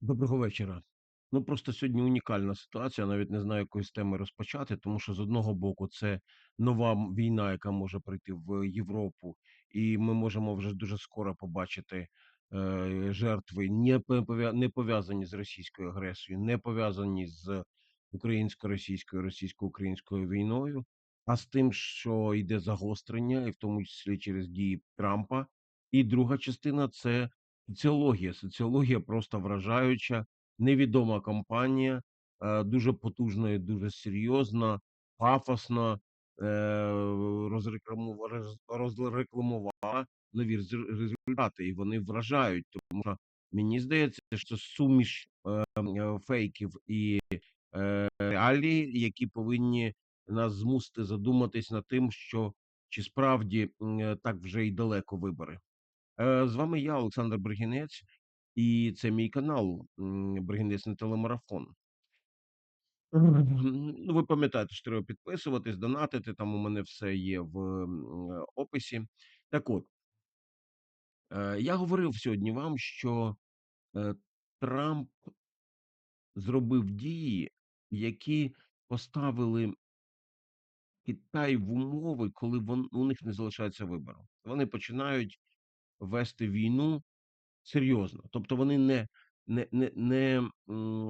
Доброго вечора. Ну, просто сьогодні унікальна ситуація. Навіть не знаю, якої з теми розпочати, тому що з одного боку це нова війна, яка може прийти в Європу, і ми можемо вже дуже скоро побачити е, жертви, не пов'я- не пов'язані з російською агресією, не пов'язані з українсько-російською, російсько-українською війною, а з тим, що йде загострення, і в тому числі через дії Трампа. І друга частина це Соціологія. Соціологія просто вражаюча, невідома компанія, е, дуже потужна і дуже серйозна, пафосна, е, розрекламу- роз- розрекламувала нові рез- результати, і вони вражають. Тому що мені здається, що суміш е, е, фейків і реалії, які повинні нас змусити задуматись над тим, що чи справді так вже й далеко вибори. Е, З вами я, Олександр Бригінець, і це мій канал м, Бригінець на телемарафон. Мгм. Ну, ви пам'ятаєте, що треба підписуватись, донатити. Там у мене все є в м, е, описі. Так от, е, я говорив сьогодні вам, що е, Трамп зробив дії, які поставили Китай в умови, коли вон, у них не залишається вибору. Вони починають вести війну Серйозно. Тобто вони не не не не,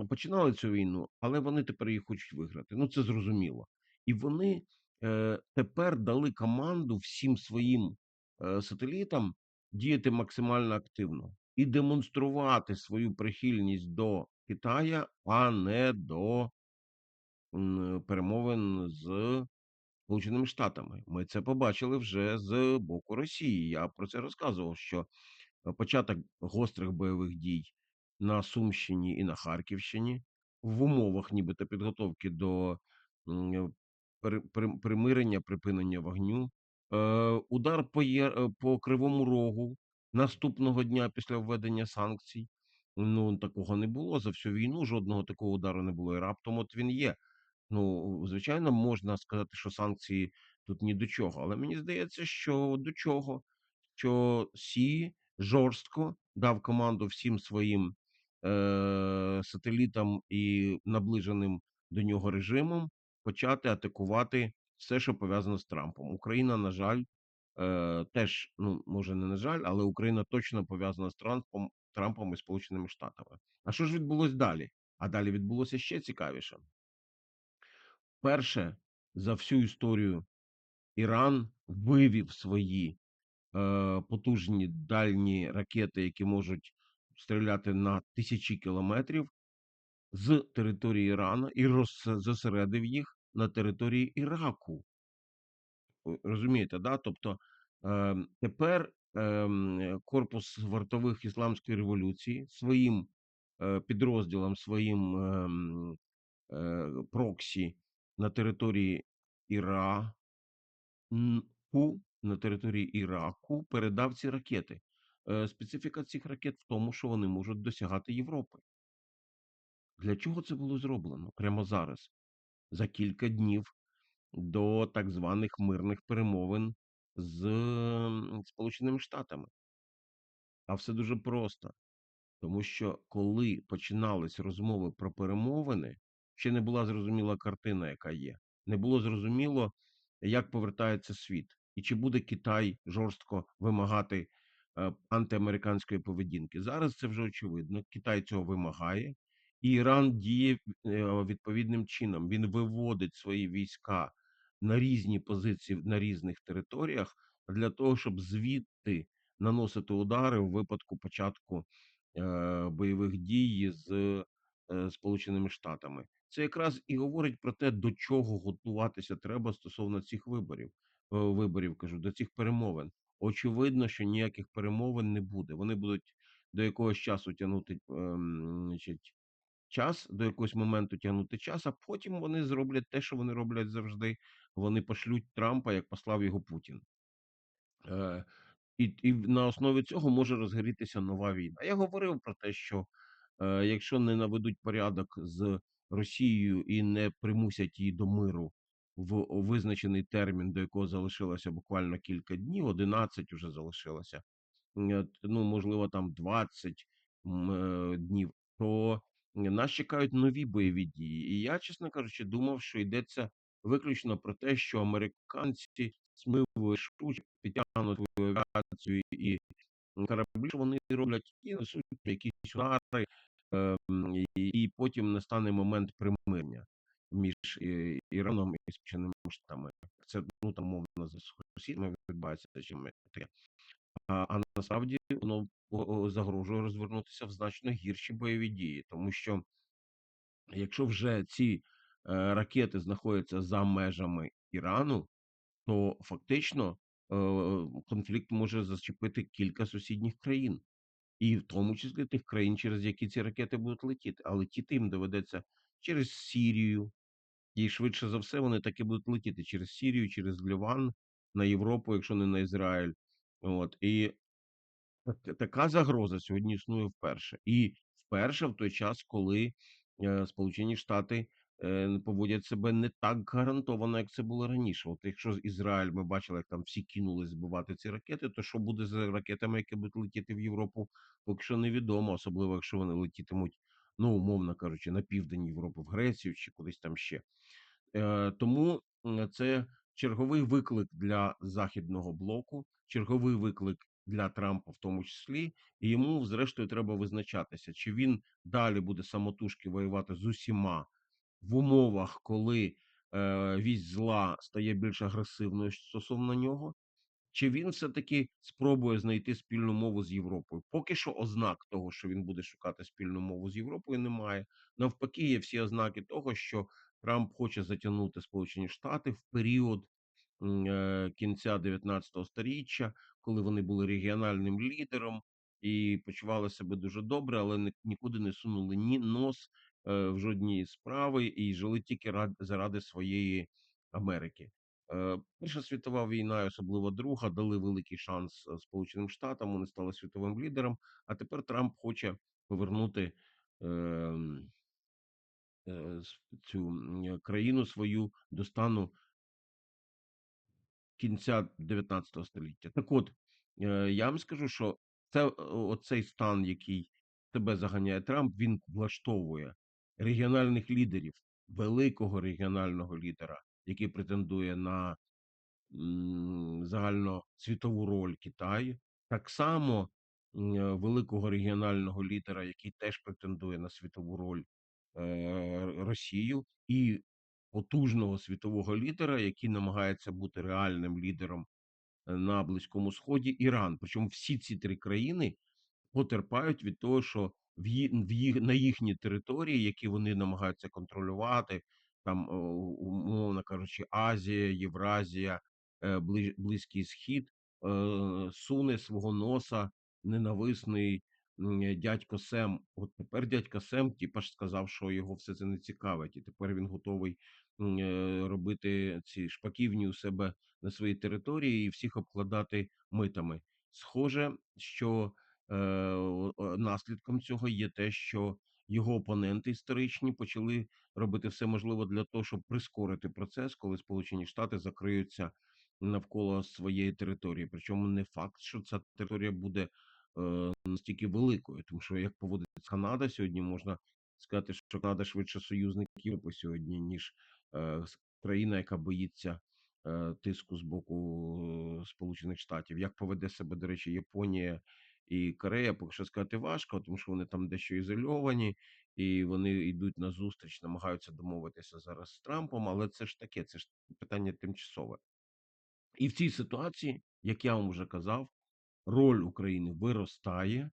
починали цю війну, але вони тепер її хочуть виграти. Ну, це зрозуміло. І вони, е, тепер дали команду всім своїм, е, сателітам діяти максимально активно і демонструвати свою прихильність до Китая, а не до, перемовин Сполученими Штатами. Ми це побачили вже з боку Росії. Я про це розказував, що е, початок гострих бойових дій на Сумщині і на Харківщині в умовах нібито підготовки до е, при- при- примирення, припинення вогню. Е, удар по, Є- по Кривому Рогу наступного дня після введення санкцій. Ну, такого не було за всю війну, жодного такого удару не було. І раптом от він є. Ну, звичайно, можна сказати, що санкції тут ні до чого, але мені здається, що до чого що Сі жорстко дав команду всім своїм е, сателітам і наближеним до нього режимом почати атакувати все, що пов'язано з Трампом. Україна, на жаль, е, теж ну може не на жаль, але Україна точно пов'язана з Трампом, Трампом і Сполученими Штатами. А що ж відбулось далі? А далі відбулося ще цікавіше. Перше за всю історію Іран вивів свої е, потужні дальні ракети, які можуть стріляти на тисячі кілометрів з території Ірану і зосередив їх на території Іраку. Розумієте, да? Тобто е, тепер е, корпус вартових ісламської революції своїм е, підрозділом, своїм е, е, проксі на території Іра, на території Іраку передав ці ракети. Е, специфіка цих ракет в тому, що вони можуть досягати Європи. Для чого це було зроблено прямо зараз, за кілька днів до так званих мирних перемовин з Сполученими Штатами? А все дуже просто. Тому що коли починались розмови про перемовини, ще не була зрозуміла картина, яка є. Не було зрозуміло, як повертається світ, і чи буде Китай жорстко вимагати е, антиамериканської поведінки. Зараз це вже очевидно. Китай цього вимагає, і Іран діє е, відповідним чином. Він виводить свої війська на різні позиції на різних територіях для того, щоб звідти наносити удари у випадку початку е, бойових дій з Сполученими Штатами. Це якраз і говорить про те, до чого готуватися треба стосовно цих виборів. е, Виборів кажу, до цих перемовин. Очевидно, що ніяких перемовин не буде. Вони будуть до якогось часу тягнути ем, значить, час, до якогось моменту тягнути час, а потім вони зроблять те, що вони роблять завжди. Вони пошлють Трампа, як послав його Путін. Е, і, і на основі цього може розгорітися нова війна. Я говорив про те, що е, якщо не наведуть порядок з Росією і не примусять її до миру в визначений термін, до якого залишилося буквально кілька днів, 11 вже залишилося. Ну, можливо, там 20 е, днів. то нас чекають нові бойові дії. І я, чесно кажучи, думав, що йдеться виключно про те, що американці і швидше підтягнуть авіацію і кораблі, що вони роблять і несуть якісь удари, і, і потім настане момент примирення між е, Іраном і Сполученими Штатами. Це ну там мовно з сусідами відбувається чим таке. А, насправді воно загрожує розвернутися в значно гірші бойові дії, тому що якщо вже ці е, ракети знаходяться за межами Ірану, то фактично е, конфлікт може зачепити кілька сусідніх країн, і в тому числі тих країн, через які ці ракети будуть летіти. А летіти їм доведеться через Сірію, і швидше за все вони таки будуть летіти через Сірію, через Ліван на Європу, якщо не на Ізраїль. От і Так така загроза сьогодні існує вперше. І вперше в той час, коли е, Сполучені Штати поводять себе не так гарантовано, як це було раніше. От якщо з Ізраїль ми бачили, як там всі кинулись збивати ці ракети, то що буде з ракетами, які будуть летіти в Європу, поки що невідомо, особливо якщо вони летітимуть, ну умовно кажучи, на південь Європи, в Грецію чи кудись там ще. Е, Тому це черговий виклик для західного блоку, черговий виклик для Трампа, в тому числі, і йому, зрештою, треба визначатися, чи він далі буде самотужки воювати з усіма в умовах, коли е, вість зла стає більш агресивною стосовно нього, чи він все-таки спробує знайти спільну мову з Європою? Поки що ознак того, що він буде шукати спільну мову з Європою, немає. Навпаки, є всі ознаки того, що Трамп хоче затягнути Сполучені Штати в період е, кінця 19 століття, коли вони були регіональним лідером і почували себе дуже добре, але ні- нікуди не сунули ні нос в жодні справи і жили тільки рад- заради своєї Америки. Е, Перша світова війна, особливо друга, дали великий шанс е, Сполученим Штатам. Вони стали світовим лідером. А тепер Трамп хоче повернути ем, е, цю країну свою до стану кінця 19 століття. Так от, е, я вам скажу, що це е, оцей стан, який тебе заганяє Трамп, він влаштовує регіональних лідерів, великого регіонального лідера, який претендує на м, загальносвітову роль Китаю, так само великого регіонального лідера, який теж претендує на світову роль е, Росію, і потужного світового лідера, який намагається бути реальним лідером е, на Близькому Сході, Іран. Причому всі ці три країни потерпають від того, що в їх на їхній території, які вони намагаються контролювати, там, умовно кажучи, Азія, Євразія, е, Близький Схід, е, суне свого носа ненависний дядько Сем. От тепер дядько Сем, типа ж сказав, що його все це не цікавить, і тепер він готовий е, робити ці шпаківні у себе на своїй території і всіх обкладати митами. Схоже, що наслідком цього є те, що його опоненти історичні почали робити все можливе для того, щоб прискорити процес, коли Сполучені Штати закриються навколо своєї території. Причому не факт, що ця територія буде е, настільки великою, тому що як поводиться Канада сьогодні, можна сказати, що Канада швидше союзник Європи сьогодні, ніж е, країна, яка боїться е, тиску з боку е, Сполучених Штатів. Як поведе себе, до речі, Японія і Корея, поки що сказати важко, тому що вони там дещо ізольовані, і вони йдуть на зустріч, намагаються домовитися зараз з Трампом, але це ж таке, це ж питання тимчасове. І в цій ситуації, як я вам вже казав, роль України виростає,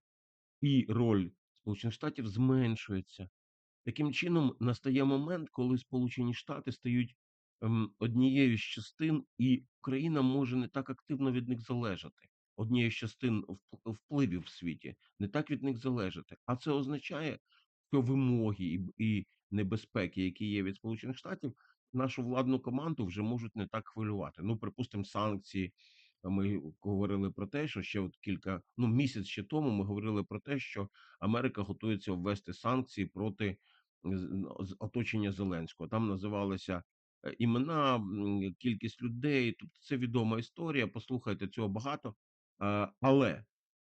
і роль Сполучених Штатів зменшується. Таким чином, настає момент, коли Сполучені Штати стають ем, однією з частин, і Україна може не так активно від них залежати. Однією з частин вп- впливів в світі не так від них залежати. А це означає, що вимоги і, небезпеки, які є від Сполучених Штатів, нашу владну команду вже можуть не так хвилювати. Ну, припустимо, санкції. Ми говорили про те, що ще от кілька ну місяць ще тому ми говорили про те, що Америка готується ввести санкції проти з оточення Зеленського. Там називалися е, імена, кількість людей. Тобто це відома історія. Послухайте цього багато. А, Але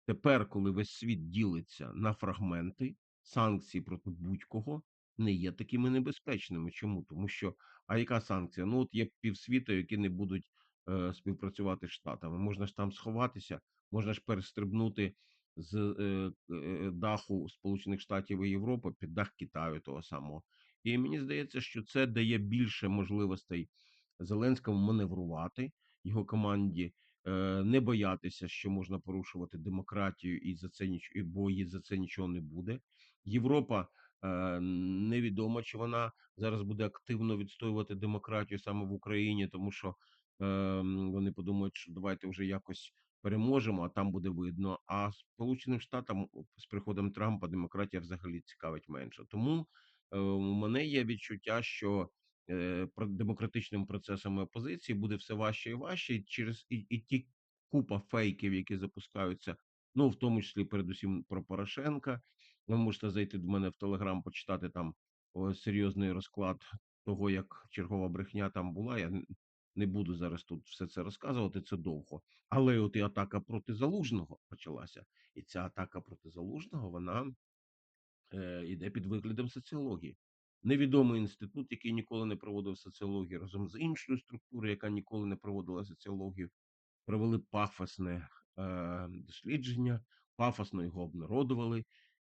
тепер, коли весь світ ділиться на фрагменти, санкції проти будь-кого не є такими небезпечними. Чому? Тому що а яка санкція? Ну, от є півсвіту, які не будуть е, співпрацювати з Штатами. Можна ж там сховатися, можна ж перестрибнути з е, е, даху Сполучених Штатів і Європи під дах Китаю того самого. І мені здається, що це дає більше можливостей Зеленському маневрувати його команді, е, не боятися, що можна порушувати демократію, і за це ніч... бо і за це нічого не буде. Європа е, невідомо, чи вона зараз буде активно відстоювати демократію саме в Україні, тому що е, вони подумають, що давайте вже якось переможемо, а там буде видно. А Сполученим Штатам з приходом Трампа демократія взагалі цікавить менше. Тому е, у мене є відчуття, що е, демократичним процесами опозиції буде все важче і важче через і, і ті купа фейків, які запускаються. Ну, в тому числі, передусім про Порошенка. Ви можете зайти до мене в Телеграм, почитати там серйозний розклад того, як чергова брехня там була. Я не буду зараз тут все це розказувати, це довго. Але от і атака проти залужного почалася. І ця атака проти залужного, вона е, йде під виглядом соціології. Невідомий інститут, який ніколи не проводив соціологію, разом з іншою структурою, яка ніколи не проводила соціологію, провели пафосне е, дослідження, пафосно його обнародували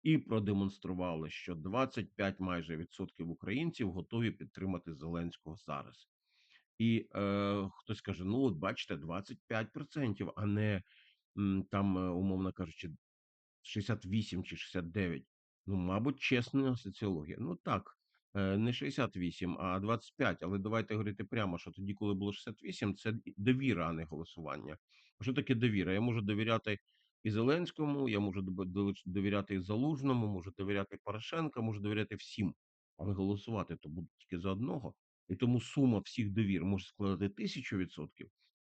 і продемонстрували, що 25 майже відсотків українців готові підтримати Зеленського зараз. І е, хтось каже: ну, от бачите, 25%, а не там, е, умовно кажучи, 68 чи 69. Ну, мабуть, чесна соціологія. Ну так, не 68, а 25. Але давайте говорити прямо, що тоді, коли було 68, це довіра, а не голосування. Що таке довіра? Я можу довіряти і Зеленському, я можу довіряти і Залужному, можу довіряти Порошенка, можу довіряти всім. Але голосувати то буду тільки за одного. І тому сума всіх довір може складати тисячу відсотків.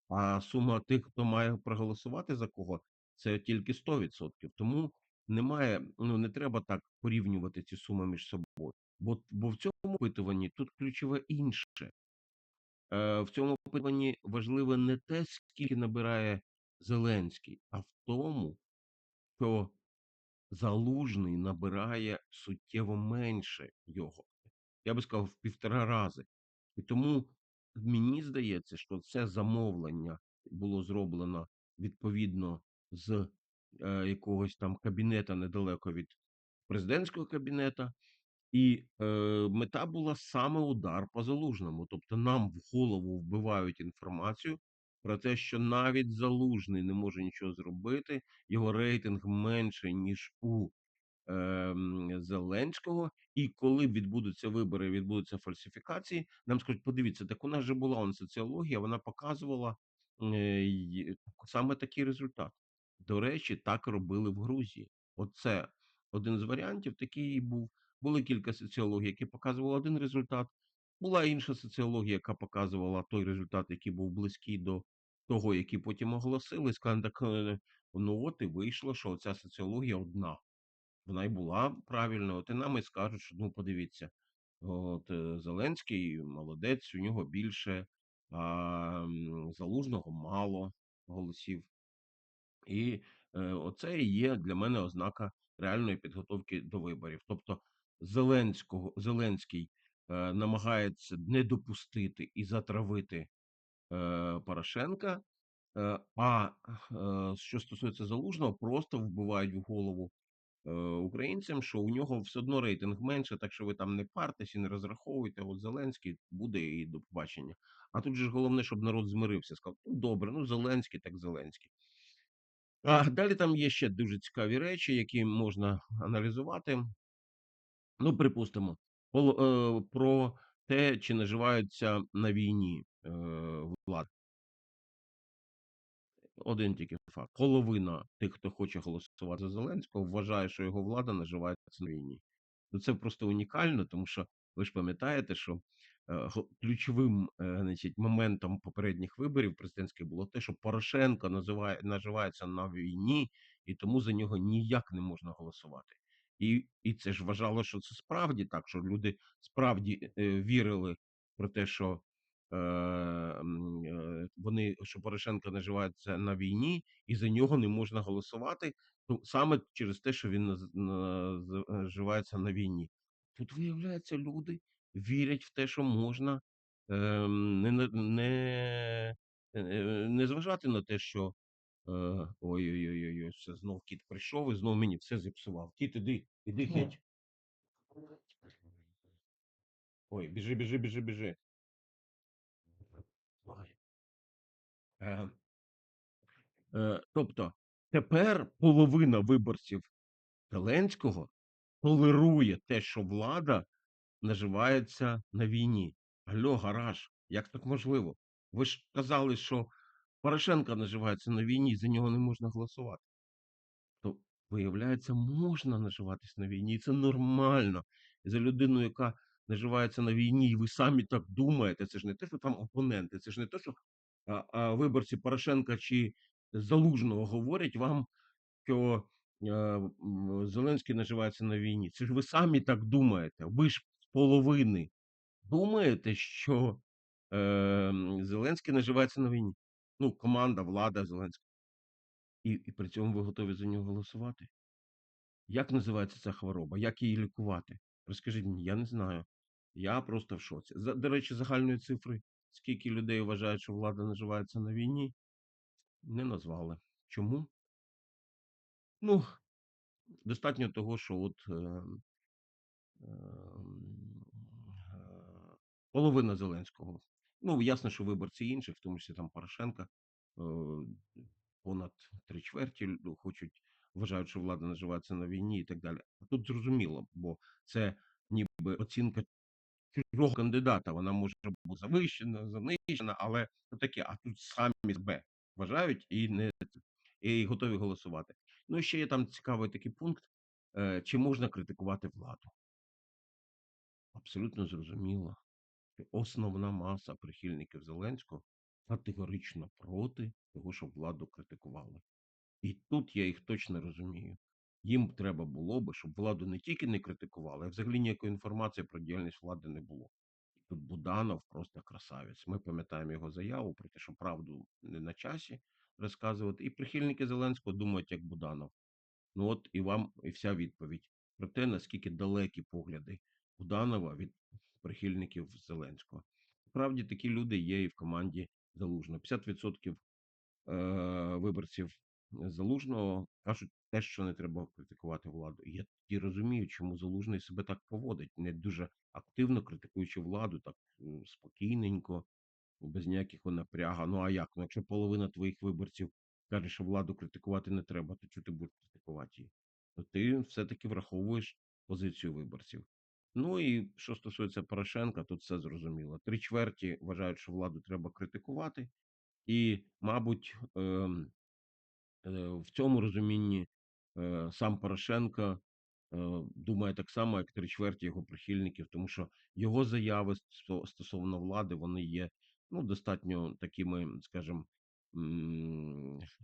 А сума тих, хто має проголосувати за кого, це тільки 100%. Тому немає, ну не треба так порівнювати ці суми між собою. Бо, бо в цьому опитуванні тут ключове інше. Е, в цьому опитуванні важливе не те, скільки набирає Зеленський, а в тому, що Залужний набирає суттєво менше його. Я би сказав, в півтора рази. І тому мені здається, що це замовлення було зроблено відповідно з е, якогось там кабінета недалеко від президентського кабінета, і е, мета була саме удар по залужному. Тобто нам в голову вбивають інформацію про те, що навіть залужний не може нічого зробити, його рейтинг менше ніж у ем, Зеленського. І коли відбудуться вибори, відбудуться фальсифікації, нам скажуть, подивіться, так у нас же була он соціологія, вона показувала е, саме такий результат. До речі, так робили в Грузії. Оце один з варіантів, такий був. Були кілька соціологій, які показували один результат. Була інша соціологія, яка показувала той результат, який був близький до того, який потім оголосили. Сказали, так е, ну от і вийшло, що ця соціологія одна. Вона й була правильною. От і нам і скажуть, що ну подивіться, от е, Зеленський молодець, у нього більше, а Залужного мало голосів. І е, оце і є для мене ознака реальної підготовки до виборів. Тобто Зеленського Зеленський е, намагається не допустити і затравити е, Порошенка. Е, а е, що стосується залужного, просто вбивають в голову е, українцям, що у нього все одно рейтинг менше, так що ви там не партесь і не розраховуйте. От Зеленський буде і до побачення. А тут же ж головне, щоб народ змирився. Сказав, ну добре, ну Зеленський, так Зеленський. А далі там є ще дуже цікаві речі, які можна аналізувати. Ну, припустимо, пол- е, про те, чи наживаються на війні е. Один тільки факт. Половина тих, хто хоче голосувати за Зеленського, вважає, що його влада наживається на війні. Ну це просто унікально, тому що ви ж пам'ятаєте, що е, ключовим е, значить, моментом попередніх виборів президентських було те, що Порошенко називає наживається на війні, і тому за нього ніяк не можна голосувати. І, і це ж вважало, що це справді так, що люди справді е, вірили про те, що е, е, вони, що Порошенко наживається на війні, і за нього не можна голосувати. Ну, саме через те, що він наживається на війні. Тут, виявляється, люди вірять в те, що можна ем, не, не, е, не зважати на те, що е, ой-ой-ой, все знов кіт прийшов і знов мені все зіпсував. Кіт, іди, іди геть. Ой, біжи, біжи, біжи, біжи. Е, е, тобто, тепер половина виборців Зеленського толерує те, що влада наживається на війні. Алло, гараж, як так можливо? Ви ж казали, що Порошенко наживається на війні, за нього не можна голосувати. То, виявляється, можна наживатись на війні, і це нормально. І за людину, яка наживається на війні, і ви самі так думаєте, це ж не те, що там опоненти, це ж не те, що а, а, виборці Порошенка чи Залужного говорять вам, що е, м, Зеленський наживається на війні. Це ж ви самі так думаєте. Ви ж з половини думаєте, що е, Зеленський наживається на війні. Ну, команда, влада Зеленського. І, і при цьому ви готові за нього голосувати. Як називається ця хвороба? Як її лікувати? Розкажіть мені, я не знаю. Я просто в шоці. За, до речі, загальної цифри, скільки людей вважають, що влада наживається на війні, не назвали. Чому? Ну, достатньо того, що от е, е, половина Зеленського. Ну, ясно, що виборці інших, в тому числі там Порошенка, е, понад три чверті лю- хочуть, вважають, що влада наживається на війні і так далі. А тут зрозуміло, бо це ніби оцінка чужого кандидата. Вона може бути завищена, занищена, але таке, а тут самі себе вважають і не і готові голосувати. Ну і ще є там цікавий такий пункт: е, чи можна критикувати владу? Абсолютно зрозуміло. Основна маса прихильників Зеленського категорично проти того, щоб владу критикували. І тут я їх точно розумію. Їм треба було би, щоб владу не тільки не критикували, а взагалі ніякої інформації про діяльність влади не було. Тут Буданов просто красавець. Ми пам'ятаємо його заяву про те, що правду не на часі розказувати. І прихильники Зеленського думають, як Буданов. Ну от і вам і вся відповідь про те, наскільки далекі погляди Буданова від прихильників Зеленського. Справді такі люди є і в команді Залужного. 50% е, виборців Залужного кажуть те, що не треба критикувати владу. Я тоді розумію, чому Залужний себе так поводить, не дуже активно критикуючи владу, так спокійненько, без ніякого напряга. Ну а як? Ну, якщо половина твоїх виборців каже, що владу критикувати не треба, то чого ти будеш критикувати її? То ти все-таки враховуєш позицію виборців. Ну і що стосується Порошенка, тут все зрозуміло. Три чверті вважають, що владу треба критикувати, і, мабуть, ем, е, в цьому розумінні е, сам Порошенко е, думає так само, як три чверті його прихильників, тому що його заяви сто- стосовно влади вони є ну, достатньо такими, скажімо,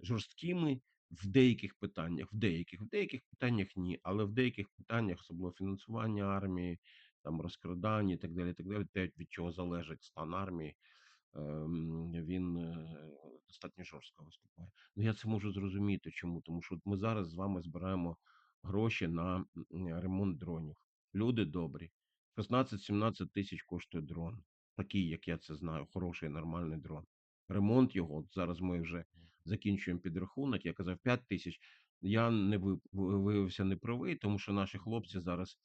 жорсткими в деяких питаннях. В деяких, в деяких питаннях ні, але в деяких питаннях, особливо фінансування армії, там розкрадання і так далі, так далі, те, від чого залежить стан армії, ем, він е, достатньо жорстко виступає. Ну я це можу зрозуміти. Чому? Тому що ми зараз з вами збираємо гроші на ремонт дронів. Люди добрі. 16-17 тисяч коштує дрон. Такий, як я це знаю, хороший, нормальний дрон. Ремонт його, зараз ми вже закінчуємо підрахунок. Я казав 5 тисяч. Я не ви- ви- виявився неправий, тому що наші хлопці зараз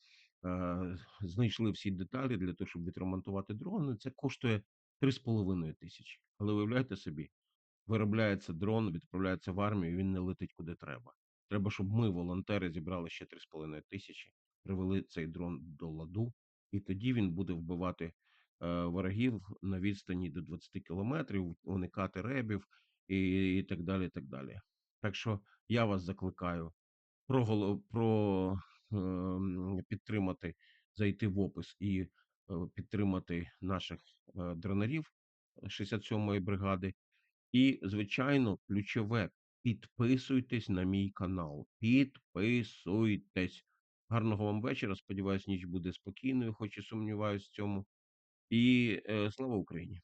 е, знайшли всі деталі для того, щоб відремонтувати дрони. Це коштує 3,5 тисячі. Але уявляєте собі, виробляється дрон, відправляється в армію, він не летить куди треба. Треба, щоб ми, волонтери, зібрали ще 3,5 тисячі, привели цей дрон до ладу, і тоді він буде вбивати е, ворогів на відстані до 20 кілометрів, уникати ребів і, і так далі. і Так далі. Так що я вас закликаю проголо- про ем, підтримати, зайти в опис і е, підтримати наших е, дронерів 67-ї бригади. І, звичайно, ключове підписуйтесь на мій канал. Підписуйтесь. Гарного вам вечора. Сподіваюсь, ніч буде спокійною, хоч і сумніваюсь в цьому. І е, слава Україні!